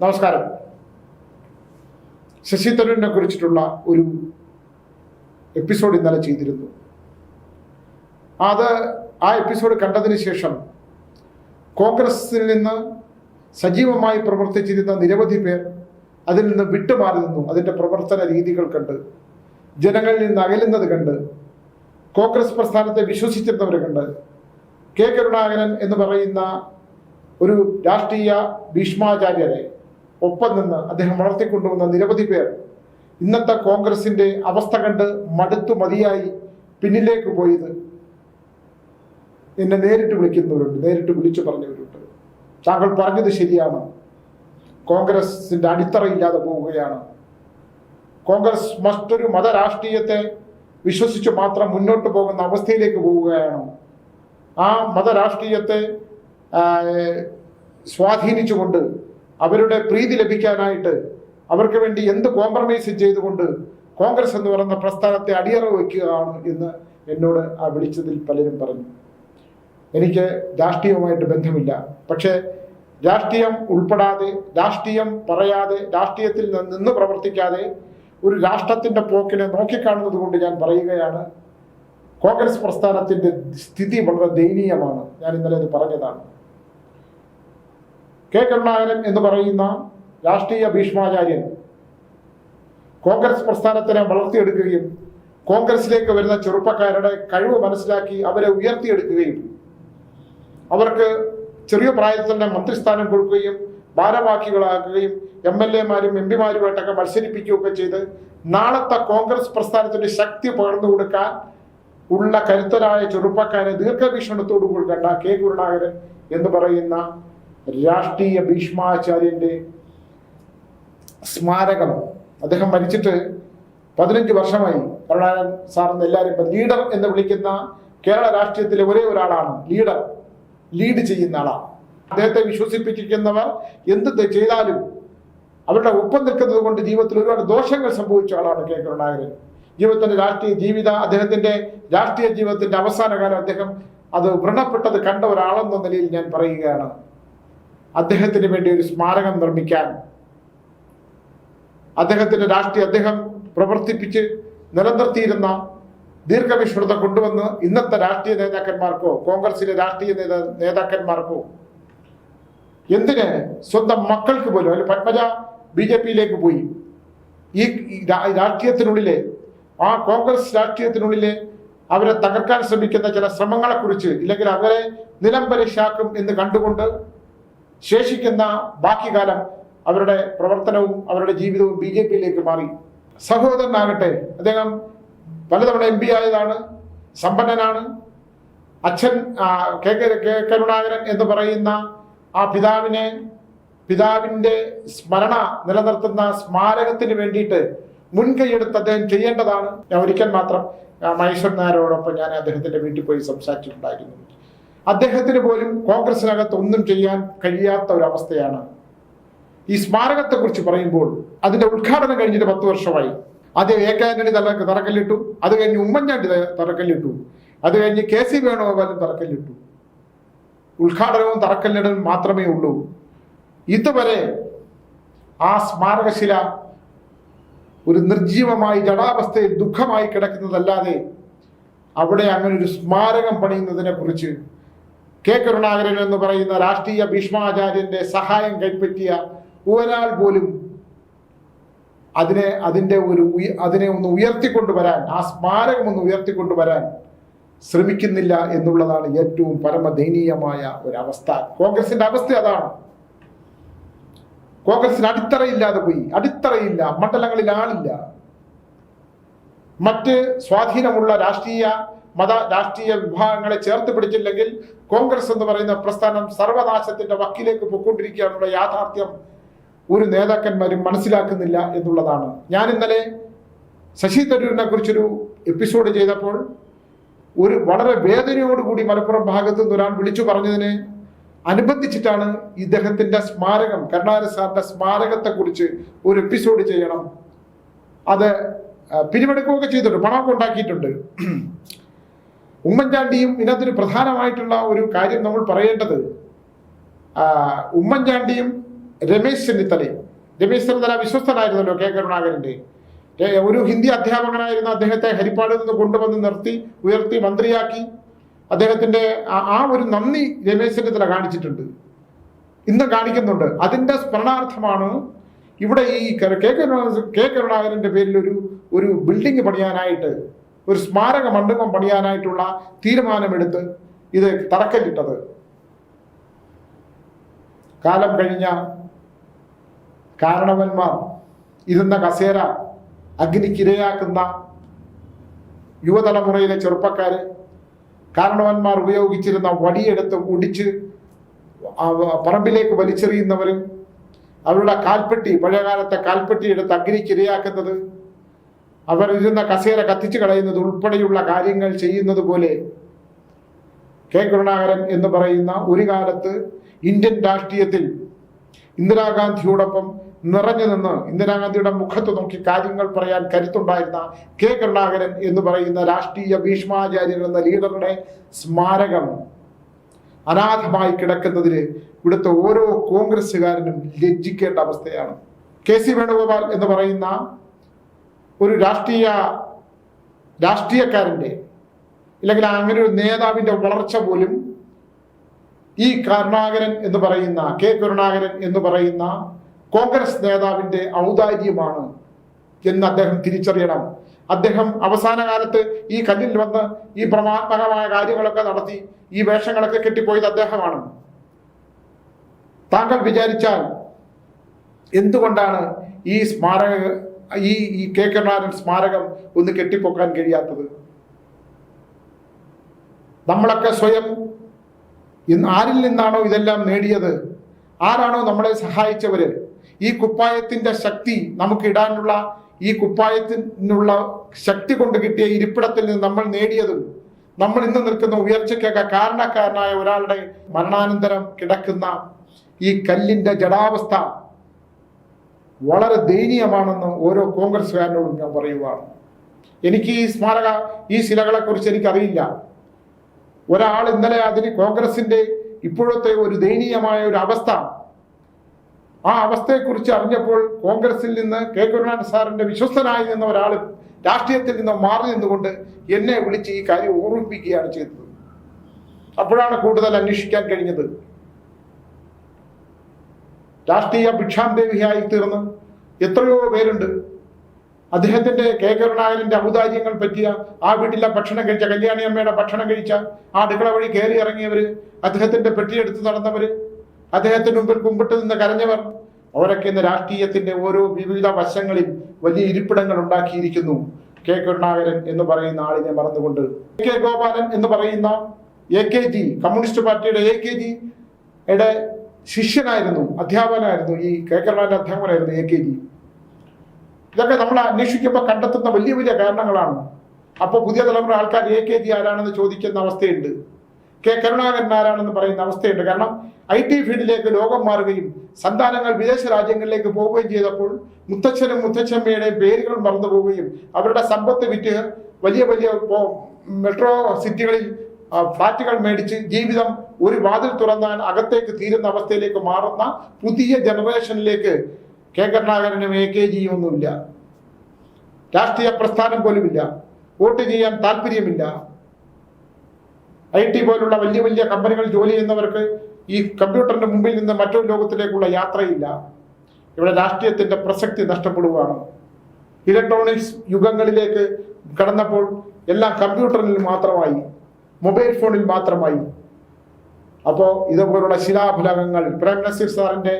നമസ്കാരം. ശശി തരൂരിനെ കുറിച്ചിട്ടുള്ള ഒരു എപ്പിസോഡ് ഇന്നലെ ചെയ്തിരുന്നു. അത് ആ എപ്പിസോഡ് കണ്ടതിന് ശേഷം കോൺഗ്രസിൽ നിന്ന് സജീവമായി പ്രവർത്തിച്ചിരുന്ന നിരവധി പേർ അതിൽ നിന്ന് വിട്ടുമാറി നിന്നു അതിന്റെ പ്രവർത്തന രീതികൾ കണ്ട് ജനങ്ങളിൽ നിന്ന് അകലുന്നത് കണ്ട് കോൺഗ്രസ് പ്രസ്ഥാനത്തെ വിശ്വസിച്ചിരുന്നവരെ കണ്ട് കെ കരുണാകരൻ എന്ന് പറയുന്ന ഒരു രാഷ്ട്രീയ ഭീഷ്മാചാര്യരെ ഒപ്പം നിന്ന് അദ്ദേഹം വളർത്തിക്കൊണ്ടുവന്ന നിരവധി പേർ ഇന്നത്തെ കോൺഗ്രസിന്റെ അവസ്ഥ കണ്ട് മടുത്തു മതിയായി പിന്നിലേക്ക് പോയത് എന്നെ നേരിട്ട് വിളിക്കുന്നവരുണ്ട് നേരിട്ട് വിളിച്ചു പറഞ്ഞവരുണ്ട്. താങ്കൾ പറഞ്ഞത് ശരിയാണ്. കോൺഗ്രസിന്റെ അടിത്തറയില്ലാതെ പോവുകയാണ്. കോൺഗ്രസ് മറ്റൊരു മതരാഷ്ട്രീയത്തെ വിശ്വസിച്ച് മാത്രം മുന്നോട്ട് പോകുന്ന അവസ്ഥയിലേക്ക് പോവുകയാണ്. ആ മതരാഷ്ട്രീയത്തെ സ്വാധീനിച്ചുകൊണ്ട് അവരുടെ പ്രീതി ലഭിക്കാനായിട്ട് അവർക്ക് വേണ്ടി എന്ത് കോംപ്രമൈസ് ചെയ്തുകൊണ്ട് കോൺഗ്രസ് എന്ന് പറയുന്ന പ്രസ്ഥാനത്തെ അടിയറ വയ്ക്കുകയാണ് എന്ന് എന്നോട് ആ വിളിച്ചതിൽ പലരും പറഞ്ഞു. എനിക്ക് രാഷ്ട്രീയവുമായിട്ട് ബന്ധമില്ല. പക്ഷേ രാഷ്ട്രീയം ഉൾപ്പെടാതെ രാഷ്ട്രീയം പറയാതെ രാഷ്ട്രീയത്തിൽ നിന്ന് പ്രവർത്തിക്കാതെ ഒരു രാഷ്ട്രത്തിന്റെ പോക്കിനെ നോക്കിക്കാണുന്നത് കൊണ്ട് ഞാൻ പറയുകയാണ് കോൺഗ്രസ് പ്രസ്ഥാനത്തിന്റെ സ്ഥിതി വളരെ ദയനീയമാണ്. ഞാൻ ഇന്നലെ അത് പറഞ്ഞതാണ്. കെ കരുണാകരൻ എന്ന് പറയുന്ന രാഷ്ട്രീയ ഭീഷ്മാചാര്യൻ കോൺഗ്രസ് പ്രസ്ഥാനത്തിനെ വളർത്തിയെടുക്കുകയും കോൺഗ്രസിലേക്ക് വരുന്ന ചെറുപ്പക്കാരുടെ കഴിവ് മനസ്സിലാക്കി അവരെ ഉയർത്തിയെടുക്കുകയും അവർക്ക് ചെറിയ പ്രായത്തിൽ തന്നെ മന്ത്രിസ്ഥാനം കൊടുക്കുകയും ഭാരവാഹികളാക്കുകയും എം എൽ എമാരും എം പിമാരുമായിട്ടൊക്കെ മത്സരിപ്പിക്കുകയൊക്കെ ചെയ്ത് നാളത്തെ കോൺഗ്രസ് പ്രസ്ഥാനത്തിന്റെ ശക്തി പകർന്നു കൊടുക്കാൻ ഉള്ള കരുത്തരായ ചെറുപ്പക്കാരെ ദീർഘവീക്ഷണത്തോടു കൂടി കണ്ട കെ കരുണാകരൻ എന്ന് പറയുന്ന രാഷ്ട്രീയ ഭീഷ്മാചാര്യന്റെ സ്മാരകം. അദ്ദേഹം മരിച്ചിട്ട് പതിനഞ്ച് വർഷമായി. കരുണാകരൻ സാറിന് എല്ലാവരും ലീഡർ എന്ന് വിളിക്കുന്ന കേരള രാഷ്ട്രീയത്തിലെ ഒരേ ഒരാളാണ്. ലീഡർ ലീഡ് ചെയ്യുന്ന ആളാണ്. അദ്ദേഹത്തെ വിശ്വസിപ്പിച്ചിരിക്കുന്നവർ എന്ത് ചെയ്താലും അവരുടെ ഒപ്പം നിൽക്കുന്നത് കൊണ്ട് ജീവിതത്തിൽ ഒരുപാട് ദോഷങ്ങൾ സംഭവിച്ച ആളാണ് കെ കരുണാകരൻ. ജീവിതത്തിന്റെ രാഷ്ട്രീയ ജീവിത അദ്ദേഹത്തിന്റെ രാഷ്ട്രീയ ജീവിതത്തിന്റെ അവസാന കാലം അദ്ദേഹം അത് വ്രണപ്പെട്ടത് കണ്ട ഒരാളെന്ന നിലയിൽ ഞാൻ പറയുകയാണ്. അദ്ദേഹത്തിന് വേണ്ടി ഒരു സ്മാരകം നിർമ്മിക്കാൻ അദ്ദേഹത്തിന്റെ രാഷ്ട്രീയ അദ്ദേഹം പ്രവർത്തിപ്പിച്ച് നിലനിർത്തിയിരുന്ന ദീർഘവിഷ്ണുത കൊണ്ടുവന്ന് ഇന്നത്തെ രാഷ്ട്രീയ നേതാക്കന്മാർക്കോ കോൺഗ്രസിലെ രാഷ്ട്രീയ നേതാ നേതാക്കന്മാർക്കോ എന്തിന് സ്വന്തം മക്കൾക്ക് പോലും അതിൽ പത്മജ ബി ജെ പിയിലേക്ക് പോയി? ഈ ഈ രാഷ്ട്രീയത്തിനുള്ളിലെ ആ കോൺഗ്രസ് രാഷ്ട്രീയത്തിനുള്ളിലെ അവരെ തകർക്കാൻ ശ്രമിക്കുന്ന ചില ശ്രമങ്ങളെക്കുറിച്ച് ഇല്ലെങ്കിൽ അവരെ നിലംപരിശാക്കും എന്ന് കണ്ടുകൊണ്ട് ശേഷിക്കുന്ന ബാക്കികാലം അവരുടെ പ്രവർത്തനവും അവരുടെ ജീവിതവും ബി ജെ പിയിലേക്ക് മാറി. സഹോദരനാകട്ടെ അദ്ദേഹം പലതവണ എം പി ആയതാണ് സമ്പന്നനാണ്. അച്ഛൻ കെ കെ- കരുണാകരൻ എന്ന് പറയുന്ന ആ പിതാവിനെ പിതാവിന്റെ സ്മരണ നിലനിർത്തുന്ന സ്മാരകത്തിന് വേണ്ടിയിട്ട് മുൻകൈയെടുത്ത് അദ്ദേഹം ചെയ്യേണ്ടതാണ്. ഞാൻ ഒരിക്കൽ മാത്രം മഹേശ്വരൻ നായരോടൊപ്പം ഞാൻ അദ്ദേഹത്തിന്റെ വീട്ടിൽ പോയി സംസാരിച്ചിട്ടുണ്ടായിരുന്നു. അദ്ദേഹത്തിന് പോലും കോൺഗ്രസിനകത്ത് ഒന്നും ചെയ്യാൻ കഴിയാത്ത ഒരവസ്ഥയാണ്. ഈ സ്മാരകത്തെ കുറിച്ച് പറയുമ്പോൾ അതിന്റെ ഉദ്ഘാടനം കഴിഞ്ഞിട്ട് പത്ത് വർഷമായി. ആദ്യം എ കെ ആന്റണി തല തറക്കല്ലിട്ടു അത് കഴിഞ്ഞ് ഉമ്മൻചാണ്ടി തറക്കല്ലിട്ടു അത് കഴിഞ്ഞ് കെ സി വേണുഗോപാലും തറക്കല്ലിട്ടു. ഉദ്ഘാടനവും തറക്കല്ലിടലും മാത്രമേ ഉള്ളൂ. ഇതുവരെ ആ സ്മാരകശില ഒരു നിർജീവമായി ജടാവസ്ഥയിൽ ദുഃഖമായി കിടക്കുന്നതല്ലാതെ അവിടെ അങ്ങനെ ഒരു സ്മാരകം പണിയുന്നതിനെ കുറിച്ച് കെ കരുണാകരൻ എന്ന് പറയുന്ന രാഷ്ട്രീയ ഭീഷ്മാചാര്യന്റെ സഹായം കൈപ്പറ്റിയ ഒരാൾ പോലും അതിനെ അതിന്റെ ഒരു അതിനെ ഒന്ന് ഉയർത്തിക്കൊണ്ടുവരാൻ ആ സ്മാരകം ഒന്ന് ഉയർത്തിക്കൊണ്ടുവരാൻ ശ്രമിക്കുന്നില്ല എന്നുള്ളതാണ് ഏറ്റവും പരമദയനീയമായ ഒരവസ്ഥ. കോൺഗ്രസിന്റെ അവസ്ഥ അതാണ്. കോൺഗ്രസിന് അടിത്തറയില്ലാതെ പോയി. അടിത്തറയില്ല. മണ്ഡലങ്ങളിൽ ആളില്ല. മറ്റ് സ്വാധീനമുള്ള രാഷ്ട്രീയ മത രാഷ്ട്രീയ വിഭാഗങ്ങളെ ചേർത്ത് പിടിച്ചില്ലെങ്കിൽ കോൺഗ്രസ് എന്ന് പറയുന്ന പ്രസ്ഥാനം സർവനാശത്തിന്റെ വക്കിലേക്ക് പൊക്കൊണ്ടിരിക്കുകയാണുള്ള യാഥാർത്ഥ്യം ഒരു നേതാക്കന്മാരും മനസ്സിലാക്കുന്നില്ല എന്നുള്ളതാണ്. ഞാൻ ഇന്നലെ ശശി തരൂരിനെ കുറിച്ചൊരു എപ്പിസോഡ് ചെയ്തപ്പോൾ ഒരു വളരെ വേദനയോടുകൂടി മലപ്പുറം ഭാഗത്തു നിന്ന് ഒരാൾ വിളിച്ചു പറഞ്ഞതിന് അനുബന്ധിച്ചിട്ടാണ് ഇദ്ദേഹത്തിന്റെ സ്മാരകം കരുണാകരൻ സാറിന്റെ സ്മാരകത്തെ കുറിച്ച് ഒരു എപ്പിസോഡ് ചെയ്യണം. അത് പിരിവെടുക്കുകയൊക്കെ ചെയ്തിട്ടുണ്ട് പണമൊക്കെ ഉണ്ടാക്കിയിട്ടുണ്ട്. ഉമ്മൻചാണ്ടിയും ഇതിനകത്തൊരു പ്രധാനമായിട്ടുള്ള ഒരു കാര്യം നമ്മൾ പറയേണ്ടത്. ഉമ്മൻചാണ്ടിയും രമേശ് ചെന്നിത്തലയും. രമേശ് ചെന്നിത്തല വിശ്വസ്തനായിരുന്നല്ലോ കെ കരുണാകരന്റെ ഏ, ഒരു ഹിന്ദി അധ്യാപകനായിരുന്ന അദ്ദേഹത്തെ ഹരിപ്പാടിൽ നിന്ന് കൊണ്ടുവന്ന് നിർത്തി ഉയർത്തി മന്ത്രിയാക്കി. അദ്ദേഹത്തിന്റെ ആ- ഒരു നന്ദി രമേശ് ചെന്നിത്തല കാണിച്ചിട്ടുണ്ട്. ഇന്നും കാണിക്കുന്നുണ്ട്. അതിന്റെ സ്മരണാർത്ഥമാണ് ഇവിടെ ഈ കെ കെ കരുണാകരൻ കെ കരുണാകരന്റെ പേരിൽ ഒരു ഒരു ബിൽഡിംഗ് പണിയാനായിട്ട് ഒരു സ്മാരക മണ്ഡപം പണിയാനായിട്ടുള്ള തീരുമാനമെടുത്ത് ഇത് തറക്കല്ലിട്ടത്. കാലം കഴിഞ്ഞ കാരണവന്മാർ ഇരുന്ന കസേര അഗ്നിക്കിരയാക്കുന്ന യുവതലമുറയിലെ ചെറുപ്പക്കാര് കാരണവന്മാർ ഉപയോഗിച്ചിരുന്ന വടിയെടുത്ത് ഒടിച്ച് പറമ്പിലേക്ക് വലിച്ചെറിയുന്നവരും അവരുടെ കാൽപ്പെട്ടി പഴയകാലത്തെ കാൽപ്പെട്ടി എടുത്ത് അഗ്നിക്കിരയാക്കുന്നത് അവർ ഇരുന്ന കസേര കത്തിച്ചു കളയുന്നത് ഉൾപ്പെടെയുള്ള കാര്യങ്ങൾ ചെയ്യുന്നത് പോലെ. കെ. കരുണാകരൻ എന്ന് പറയുന്ന ഒരു കാലത്ത് ഇന്ത്യൻ രാഷ്ട്രീയത്തിൽ ഇന്ദിരാഗാന്ധിയോടൊപ്പം നിറഞ്ഞു നിന്ന് ഇന്ദിരാഗാന്ധിയുടെ മുഖത്ത് നോക്കി കാര്യങ്ങൾ പറയാൻ കരുത്തുണ്ടായിരുന്ന കെ. കരുണാകരൻ എന്ന് പറയുന്ന രാഷ്ട്രീയ ഭീഷ്മാചാര്യൻ എന്ന ലീഡറുടെ സ്മാരകം അനാഥമായി കിടക്കുന്നതിൽ ഇവിടുത്തെ ഓരോ കോൺഗ്രസ്സുകാരനും ലജ്ജിക്കേണ്ട അവസ്ഥയാണ്. കെ. സി വേണുഗോപാൽ എന്ന് പറയുന്ന ഒരു രാഷ്ട്രീയ രാഷ്ട്രീയക്കാരന്റെ അല്ലെങ്കിൽ അങ്ങനെ ഒരു നേതാവിന്റെ വളർച്ച പോലും ഈ കരുണാകരൻ എന്ന് പറയുന്ന കെ കരുണാകരൻ എന്ന് പറയുന്ന കോൺഗ്രസ് നേതാവിന്റെ ഔദാര്യമാണ് എന്ന് അദ്ദേഹം തിരിച്ചറിയണം. അദ്ദേഹം അവസാന കാലത്ത് ഈ കല്ലിൽ വന്ന് ഈ പ്രമാത്മകമായ കാര്യങ്ങളൊക്കെ നടത്തി ഈ വേഷങ്ങളൊക്കെ കെട്ടിപ്പോയത് അദ്ദേഹമാണ്. താങ്കൾ വിചാരിച്ചാൽ എന്തുകൊണ്ടാണ് ഈ സ്മാരക ഈ ഈ കെ കരുണാകരൻ സ്മാരകം ഒന്ന് കെട്ടിപ്പൊക്കാൻ കഴിയാത്തത്? നമ്മളൊക്കെ സ്വയം ഇന്ന് ആരിൽ നിന്നാണോ ഇതെല്ലാം നേടിയത്? ആരാണോ നമ്മളെ സഹായിച്ചവര്? ഈ കുപ്പായത്തിന്റെ ശക്തി നമുക്ക് ഇടാനുള്ള ഈ കുപ്പായത്തിനുള്ള ശക്തി കൊണ്ട് കിട്ടിയ ഇരിപ്പിടത്തിൽ നിന്ന് നമ്മൾ നേടിയതും നമ്മൾ ഇന്ന് നിൽക്കുന്ന ഉയർച്ചയ്ക്കൊക്കെ കാരണക്കാരനായ ഒരാളുടെ മരണാനന്തരം കിടക്കുന്ന ഈ കല്ലിന്റെ ജഡാവസ്ഥ വളരെ ദയനീയമാണെന്ന് ഓരോ കോൺഗ്രസ്സുകാരനോടും ഞാൻ പറയുവാണ്. എനിക്ക് ഈ സ്മാരക ഈ ശിലകളെ കുറിച്ച് എനിക്കറിയില്ല. ഒരാൾ ഇന്നലെ അതിന് കോൺഗ്രസിന്റെ ഇപ്പോഴത്തെ ഒരു ദയനീയമായ ഒരു അവസ്ഥ. ആ അവസ്ഥയെക്കുറിച്ച് അറിഞ്ഞപ്പോൾ കോൺഗ്രസിൽ നിന്ന് കെ. കരുണാകരൻ സാറിന്റെ വിശ്വസ്തനായി നിന്ന ഒരാൾ രാഷ്ട്രീയത്തിൽ നിന്ന് മാറി നിന്നുകൊണ്ട് എന്നെ വിളിച്ച് ഈ കാര്യം ഓർമ്മിപ്പിക്കുകയാണ് ചെയ്തത്. അപ്പോഴാണ് കൂടുതൽ അന്വേഷിക്കാൻ കഴിഞ്ഞത്. രാഷ്ട്രീയ ഭിക്ഷാന്തേവിയായി തീർന്ന് എത്രയോ പേരുണ്ട്. അദ്ദേഹത്തിന്റെ കെ. കരുണാകരന്റെ ഔദാര്യങ്ങൾ പറ്റിയ ആ വീട്ടിലെ ഭക്ഷണം കഴിച്ച കല്യാണി അമ്മയുടെ ഭക്ഷണം കഴിച്ച ആ അടുക്കള വഴി കയറി ഇറങ്ങിയവര് അദ്ദേഹത്തിന്റെ പെട്ടിയെടുത്ത് നടന്നവര് അദ്ദേഹത്തിന് മുമ്പിൽ കുമ്പിട്ട് നിന്ന് കരഞ്ഞവർ അവരൊക്കെ ഇന്ന് രാഷ്ട്രീയത്തിന്റെ ഓരോ വിവിധ വശങ്ങളിൽ വലിയ ഇരിപ്പിടങ്ങൾ ഉണ്ടാക്കിയിരിക്കുന്നു. കെ. കരുണാകരൻ എന്ന് പറയുന്ന ആളിനെ മറന്നുകൊണ്ട് എ കെ. ഗോപാലൻ എന്ന് പറയുന്ന എ. കെ. ജി കമ്മ്യൂണിസ്റ്റ് പാർട്ടിയുടെ എ. കെ. ജിയുടെ ശിഷ്യനായിരുന്നു അധ്യാപകനായിരുന്നു ഈ കെ കരുണാകരന്റെ അധ്യാപകനായിരുന്നു എ കെ ജി. ഇതൊക്കെ നമ്മൾ അന്വേഷിക്കുമ്പോൾ കണ്ടെത്തുന്ന വലിയ വലിയ കാരണങ്ങളാണ്. അപ്പോൾ പുതിയ തലമുറ ആൾക്കാർ എ കെ ജി ആരാണെന്ന് ചോദിക്കുന്ന അവസ്ഥയുണ്ട്. കെ കരുണാകരൻ ആരാണെന്ന് പറയുന്ന അവസ്ഥയുണ്ട്. കാരണം ഐ ടി ഫീൽഡിലേക്ക് ലോകം മാറുകയും സന്താനങ്ങൾ വിദേശ രാജ്യങ്ങളിലേക്ക് പോവുകയും ചെയ്തപ്പോൾ മുത്തച്ഛനും മുത്തച്ഛമ്മയുടെയും പേരുകൾ മറന്നു പോവുകയും അവരുടെ സമ്പത്ത് വിറ്റ് വലിയ വലിയ മെട്രോ സിറ്റികളിൽ ആ, ഫ്ലാറ്റുകൾ മേടിച്ച് ജീവിതം ഒരു വാതിൽ തുറന്നാൽ അകത്തേക്ക് തീരുന്ന അവസ്ഥയിലേക്ക് മാറുന്ന പുതിയ ജനറേഷനിലേക്ക് കെ. കരുണാകരനും എ. കെ. ജിയും ഒന്നുമില്ല. രാഷ്ട്രീയ പ്രസ്ഥാനം പോലുമില്ല. വോട്ട് ചെയ്യാൻ താല്പര്യമില്ല. ഐ ടി പോലുള്ള വലിയ വലിയ കമ്പനികൾ ജോലി ചെയ്യുന്നവർക്ക് ഈ കമ്പ്യൂട്ടറിന്റെ മുമ്പിൽ നിന്ന് മറ്റൊരു ലോകത്തിലേക്കുള്ള യാത്രയില്ല. ഇവിടെ രാഷ്ട്രീയത്തിന്റെ പ്രസക്തി നഷ്ടപ്പെടുകയാണ് ഇലക്ട്രോണിക്സ് യുഗങ്ങളിലേക്ക് കടന്നപ്പോൾ എല്ലാം കമ്പ്യൂട്ടറിൽ മാത്രമായി. മൊബൈൽ ഫോണിൽ മാത്രമായി. അപ്പോൾ ഇതുപോലുള്ള ശിലാഫലകങ്ങൾ പ്രേം നസീർ സാറിന്റെ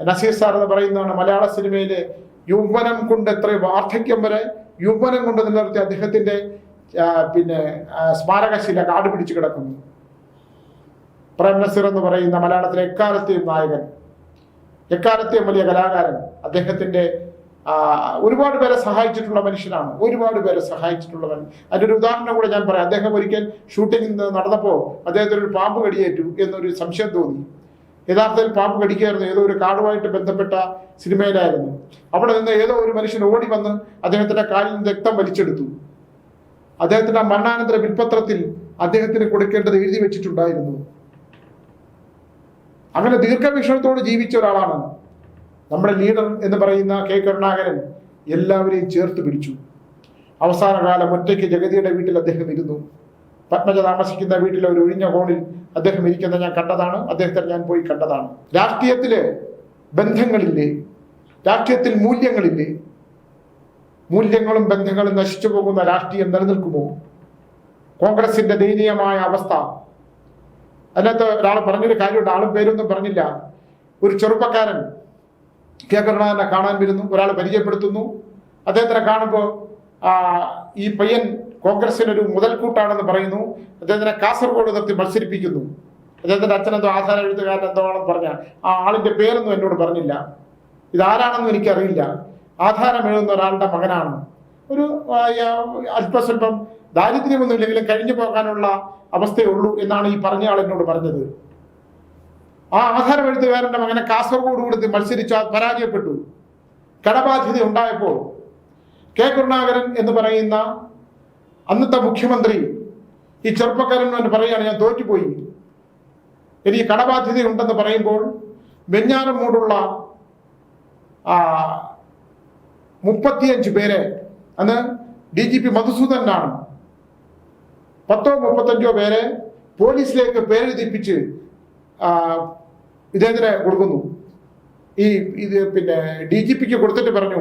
നസീർ സാർ എന്ന് പറയുന്നതാണ് മലയാള സിനിമയിലെ യൗവനം കൊണ്ട് എത്ര വാർദ്ധക്യം വരെ യൗവനം കൊണ്ട് നിലനിർത്തിയ അദ്ദേഹത്തിന്റെ പിന്നെ സ്മാരകശില കാട് പിടിച്ചു കിടക്കുന്നു. പ്രേം നസീർ എന്ന് പറയുന്ന മലയാളത്തിലെ എക്കാലത്തെയും നായകൻ എക്കാലത്തെയും വലിയ കലാകാരൻ അദ്ദേഹത്തിന്റെ ആ, ഒരുപാട് പേരെ സഹായിച്ചിട്ടുള്ള മനുഷ്യനാണ്. ഒരുപാട് പേരെ സഹായിച്ചിട്ടുള്ളവൻ അതിന്റെ ഒരു ഉദാഹരണം കൂടെ ഞാൻ പറയാം. അദ്ദേഹം ഒരിക്കൽ ഷൂട്ടിംഗ് നടന്നപ്പോൾ അദ്ദേഹത്തിന് ഒരു പാമ്പ് കടിയേറ്റു എന്നൊരു സംശയം തോന്നി. യഥാർത്ഥത്തിൽ പാമ്പ് കടിക്കുകയായിരുന്നു. ഏതോ ഒരു കാടുമായിട്ട് ബന്ധപ്പെട്ട സിനിമയിലായിരുന്നു. അവിടെ നിന്ന് ഏതോ ഒരു മനുഷ്യൻ ഓടി വന്ന് അദ്ദേഹത്തിന്റെ കാലിൽ നിന്ന് രക്തം വലിച്ചെടുത്തു. അദ്ദേഹത്തിന്റെ മരണാനന്തര വിൽപത്രത്തിൽ അദ്ദേഹത്തിന് കൊടുക്കേണ്ടത് എഴുതി വെച്ചിട്ടുണ്ടായിരുന്നു. അങ്ങനെ ദീർഘവീക്ഷണത്തോട് ജീവിച്ച ഒരാളാണ് നമ്മുടെ ലീഡർ എന്ന് പറയുന്ന കെ കരുണാകരൻ എല്ലാവരെയും ചേർത്ത് പിടിച്ചു. അവസാന കാലം ഒറ്റയ്ക്ക് ജഗതിയുടെ വീട്ടിൽ അദ്ദേഹം ഇരുന്നു. പത്മജ താമസിക്കുന്ന വീട്ടിലെ ഒരു ഒഴിഞ്ഞ കോണിൽ അദ്ദേഹം ഇരിക്കുന്നത് ഞാൻ കണ്ടതാണ്. അദ്ദേഹത്തെ ഞാൻ പോയി കണ്ടതാണ്. രാഷ്ട്രീയത്തിലെ ബന്ധങ്ങളില്ലേ? രാഷ്ട്രീയത്തിൽ മൂല്യങ്ങളില്ലേ? മൂല്യങ്ങളും ബന്ധങ്ങളും നശിച്ചു പോകുന്ന രാഷ്ട്രീയം നിലനിൽക്കുമോ? കോൺഗ്രസിന്റെ ദയനീയമായ അവസ്ഥ. അതിനകത്ത് ഒരാൾ പറഞ്ഞൊരു കാര്യമുണ്ട് ആളും പേരൊന്നും പറഞ്ഞില്ല. ഒരു ചെറുപ്പക്കാരൻ കെ കരുണാകരനെ കാണാൻ വരുന്നു ഒരാൾ പരിചയപ്പെടുത്തുന്നു. അദ്ദേഹത്തിനെ കാണുമ്പോൾ ഈ പയ്യൻ കോൺഗ്രസിനൊരു മുതൽക്കൂട്ടാണെന്ന് പറയുന്നു. അദ്ദേഹത്തിനെ കാസർഗോഡ് നിർത്തി മത്സരിപ്പിക്കുന്നു. അദ്ദേഹത്തിന്റെ അച്ഛനെന്തോ ആധാര എഴുത്തുകാരൻ എന്തോ ആണെന്ന് പറഞ്ഞ ആ ആളിന്റെ പേരൊന്നും എന്നോട് പറഞ്ഞില്ല. ഇതാരാണെന്നും എനിക്കറിയില്ല. ആധാരം എഴുതുന്ന ഒരാളുടെ മകനാണ്. ഒരു അല്പസ്വല്പം ദാരിദ്ര്യമൊന്നും ഇല്ലെങ്കിലും കഴിഞ്ഞു പോകാനുള്ള അവസ്ഥയുള്ളൂ എന്നാണ് ഈ പറഞ്ഞയാൾ എന്നോട് പറഞ്ഞത്. ആ ആധാരം എഴുത്തുകാരന്റെ മകനെ കാസർഗോഡ് കൊടുത്ത് മത്സരിച്ച് പരാജയപ്പെട്ടു. കടബാധ്യത ഉണ്ടായപ്പോൾ കെ കരുണാകരൻ എന്ന് പറയുന്ന അന്നത്തെ മുഖ്യമന്ത്രി ഈ ചെറുപ്പക്കാരൻ എന്ന് പറയുകയാണ് ഞാൻ തോറ്റുപോയി. എനിക്ക് കടബാധ്യതയുണ്ടെന്ന് പറയുമ്പോൾ വെഞ്ഞാറം മൂടുള്ള ആ, മുപ്പത്തിയഞ്ച് പേരെ അന്ന് ഡി ജി പി മധുസൂദനാണ്. പത്തോ മുപ്പത്തഞ്ചോ പേരെ പോലീസിലേക്ക് പേരെഴുതിപ്പിച്ച് ഇദ്ദേഹത്തിന് കൊടുക്കുന്നു. ഈ ഇത് പിന്നെ ഡി ജി പിക്ക് കൊടുത്തിട്ട് പറഞ്ഞു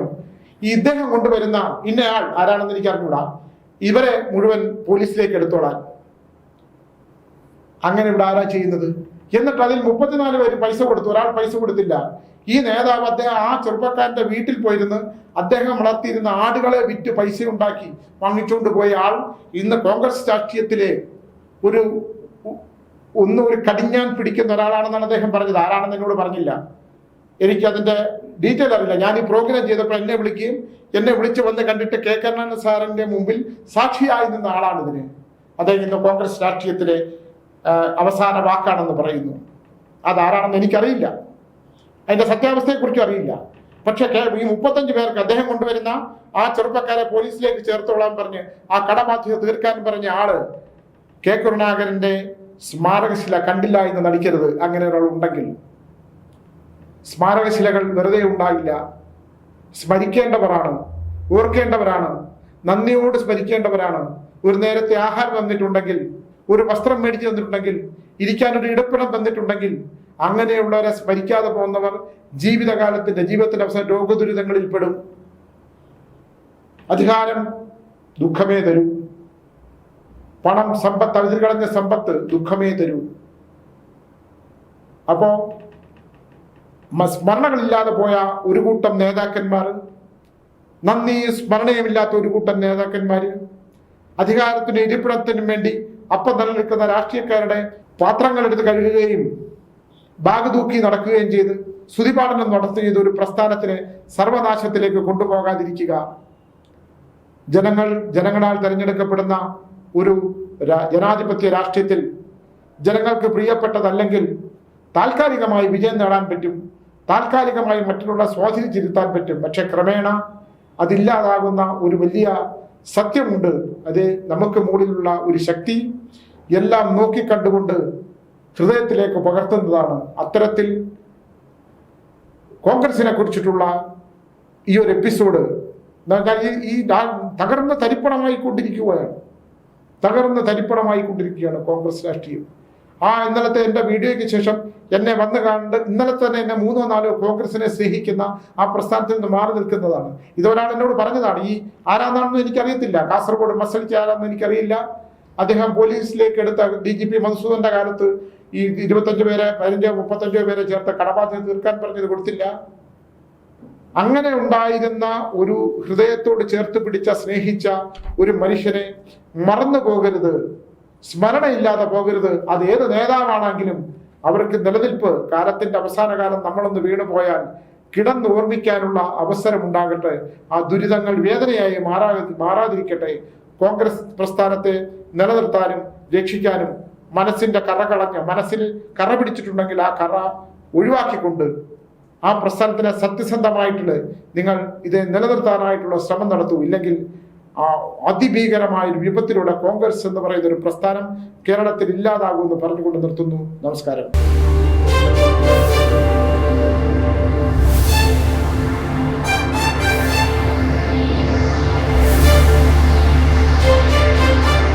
ഇദ്ദേഹം കൊണ്ടുവരുന്ന ഇന്നയാൾ ആരാണെന്ന് എനിക്ക് അറിഞ്ഞൂടാ ഇവരെ മുഴുവൻ പോലീസിലേക്ക് എടുത്തോളാൻ. അങ്ങനെ ഇവിടെ ആരാ ചെയ്യുന്നത്? എന്നിട്ട് അതിൽ മുപ്പത്തിനാല് പേര് പൈസ കൊടുത്തു. ഒരാൾ പൈസ കൊടുത്തില്ല. ഈ നേതാവ് അദ്ദേഹം ആ ചെറുപ്പക്കാരന്റെ വീട്ടിൽ പോയിരുന്ന് അദ്ദേഹം വളർത്തിയിരുന്ന ആടുകളെ വിറ്റ് പൈസ ഉണ്ടാക്കി വാങ്ങിച്ചുകൊണ്ട് പോയ ആൾ ഇന്ന് കോൺഗ്രസ് രാഷ്ട്രീയത്തിലെ ഒരു ഒന്ന് ഒരു കടിഞ്ഞാൻ പിടിക്കുന്ന ഒരാളാണെന്നാണ് അദ്ദേഹം പറഞ്ഞത്. ആരാണെന്ന് എന്നോട് പറഞ്ഞില്ല. എനിക്ക് അതിന്റെ ഡീറ്റെയിൽ അറിയില്ല. ഞാൻ ഈ പ്രോഗ്രാം ചെയ്തപ്പോൾ എന്നെ വിളിക്കുകയും എന്നെ വിളിച്ചു വന്ന് കണ്ടിട്ട് കെ. കരുണാനന്ദ സാറിന്റെ മുമ്പിൽ സാക്ഷിയായി നിന്ന ആളാണ് ഇതിന് അദ്ദേഹം ഇന്ന് കോൺഗ്രസ് രാഷ്ട്രീയത്തിലെ അവസാന വാക്കാണെന്ന് പറയുന്നു. അതാരാണെന്ന് എനിക്കറിയില്ല. അതിന്റെ സത്യാവസ്ഥയെക്കുറിച്ചും അറിയില്ല. പക്ഷെ ഈ മുപ്പത്തഞ്ച് പേർക്ക് അദ്ദേഹം കൊണ്ടുവരുന്ന ആ ചെറുപ്പക്കാരെ പോലീസിലേക്ക് ചേർത്തോളാൻ പറഞ്ഞ് ആ കടബാധ്യത തീർക്കാൻ പറഞ്ഞ ആൾ കെ. കരുണാകരന്റെ സ്മാരകശില കണ്ടില്ല എന്ന് നടിക്കരുത്. അങ്ങനെ ഒരാൾ ഉണ്ടെങ്കിൽ. സ്മാരകശിലകൾ വെറുതെ ഉണ്ടായില്ല. സ്മരിക്കേണ്ടവരാണ്. ഓർക്കേണ്ടവരാണ്. നന്ദിയോട് സ്മരിക്കേണ്ടവരാണ്. ഒരു നേരത്തെ ആഹാരം തന്നിട്ടുണ്ടെങ്കിൽ ഒരു വസ്ത്രം മേടിച്ചു തന്നിട്ടുണ്ടെങ്കിൽ ഇരിക്കാനൊരു ഇടപ്പിടം തന്നിട്ടുണ്ടെങ്കിൽ അങ്ങനെയുള്ളവരെ സ്മരിക്കാതെ പോകുന്നവർ ജീവിതകാലത്തിന്റെ ജീവിതത്തിന്റെ അവസാനം രോഗദുരിതങ്ങളിൽ പെടും. അധികാരം ദുഃഖമേ തരൂ. പണം സമ്പത്ത് അതിർകളഞ്ഞ സമ്പത്ത് ദുഃഖമേ തരൂ. അപ്പോ സ്മരണകളില്ലാതെ പോയ ഒരു കൂട്ടം നേതാക്കന്മാർ നന്ദി സ്മരണയുമില്ലാത്ത ഒരു കൂട്ടം നേതാക്കന്മാർ അധികാരത്തിന് ഇരിപ്പിടത്തിനും വേണ്ടി അപ്പം നിലനിൽക്കുന്ന രാഷ്ട്രീയക്കാരുടെ പാത്രങ്ങൾ എടുത്ത് കഴുകുകയും ബാഗ് തൂക്കി നടക്കുകയും ചെയ്ത് സ്തുതിപാഠനം നടത്തി ചെയ്ത ഒരു പ്രസ്ഥാനത്തിനെ സർവനാശത്തിലേക്ക് കൊണ്ടുപോകാതിരിക്കുക. ജനങ്ങൾ ജനങ്ങളാൽ തെരഞ്ഞെടുക്കപ്പെടുന്ന ഒരു ജനാധിപത്യ രാഷ്ട്രീയത്തിൽ ജനങ്ങൾക്ക് പ്രിയപ്പെട്ടതല്ലെങ്കിൽ താൽക്കാലികമായി വിജയം നേടാൻ പറ്റും താൽക്കാലികമായി മറ്റുള്ള സ്വാധീനിച്ചിരുത്താൻ പറ്റും. പക്ഷെ ക്രമേണ അതില്ലാതാകുന്ന ഒരു വലിയ സത്യമുണ്ട്. അത് നമുക്ക് മുകളിലുള്ള ഒരു ശക്തി എല്ലാം നോക്കിക്കണ്ടുകൊണ്ട് ഹൃദയത്തിലേക്ക് പകർത്തുന്നതാണ്. അത്തരത്തിൽ കോൺഗ്രസിനെ കുറിച്ചിട്ടുള്ള ഈ ഒരു എപ്പിസോഡ് ഈ തകർന്ന് തരിപ്പണമായി കൊണ്ടിരിക്കുകയാണ് തകർന്ന് തരിപ്പണമായി കൊണ്ടിരിക്കുകയാണ് കോൺഗ്രസ് രാഷ്ട്രീയം. ആ ഇന്നലത്തെ എന്റെ വീഡിയോയ്ക്ക് ശേഷം എന്നെ വന്ന് കണ്ട് ഇന്നലെ തന്നെ എന്നെ മൂന്നോ നാലോ കോൺഗ്രസിനെ സ്നേഹിക്കുന്ന ആ പ്രസ്ഥാനത്തിൽ നിന്ന് മാറി നിൽക്കുന്നതാണ്. ഇതൊരാൾ എന്നോട് പറഞ്ഞതാണ് ഈ ആരാന്നാണെന്ന് എനിക്കറിയത്തില്ല. കാസർഗോഡ് മത്സരിച്ച ആരാന്ന് എനിക്കറിയില്ല. അദ്ദേഹം പോലീസിലേക്ക് എടുത്ത ഡി ജി പി മധുസൂദന്റെ കാലത്ത് ഈ ഇരുപത്തഞ്ച് പേരെ പതിനഞ്ചോ മുപ്പത്തഞ്ചോ പേരെ ചേർത്ത് കടബാധ്യത തീർക്കാൻ പറഞ്ഞത് കൊടുത്തില്ല. അങ്ങനെ ഉണ്ടായിരുന്ന ഒരു ഹൃദയത്തോട് ചേർത്ത് പിടിച്ച സ്നേഹിച്ച ഒരു മനുഷ്യനെ മറന്നു പോകരുത്. സ്മരണയില്ലാതെ പോകരുത്. അത് ഏത് നേതാവാണെങ്കിലും അവർക്ക് നിലനിൽപ്പ് കാലത്തിന്റെ അവസാന കാലം നമ്മളൊന്ന് വീണു പോയാൽ കിടന്ന് ഓർമ്മിക്കാനുള്ള അവസരം ഉണ്ടാകട്ടെ. ആ ദുരിതങ്ങൾ വേദനയായി മാറാ മാറാതിരിക്കട്ടെ. കോൺഗ്രസ് പ്രസ്ഥാനത്തെ നിലനിർത്താനും രക്ഷിക്കാനും മനസ്സിന്റെ കറ കളഞ്ഞ് മനസ്സിൽ കറ പിടിച്ചിട്ടുണ്ടെങ്കിൽ ആ കറ ഒഴിവാക്കിക്കൊണ്ട് ആ പ്രസ്ഥാനത്തിന് സത്യസന്ധമായിട്ടുള്ള നിങ്ങൾ ഇത് നിലനിർത്താനായിട്ടുള്ള ശ്രമം നടത്തൂ. ഇല്ലെങ്കിൽ ആ അതിഭീകരമായ ഒരു വിപത്തിലൂടെ കോൺഗ്രസ് എന്ന് പറയുന്ന ഒരു പ്രസ്ഥാനം കേരളത്തിൽ ഇല്ലാതാകുമെന്ന് പറഞ്ഞുകൊണ്ട് നിർത്തുന്നു. നമസ്കാരം.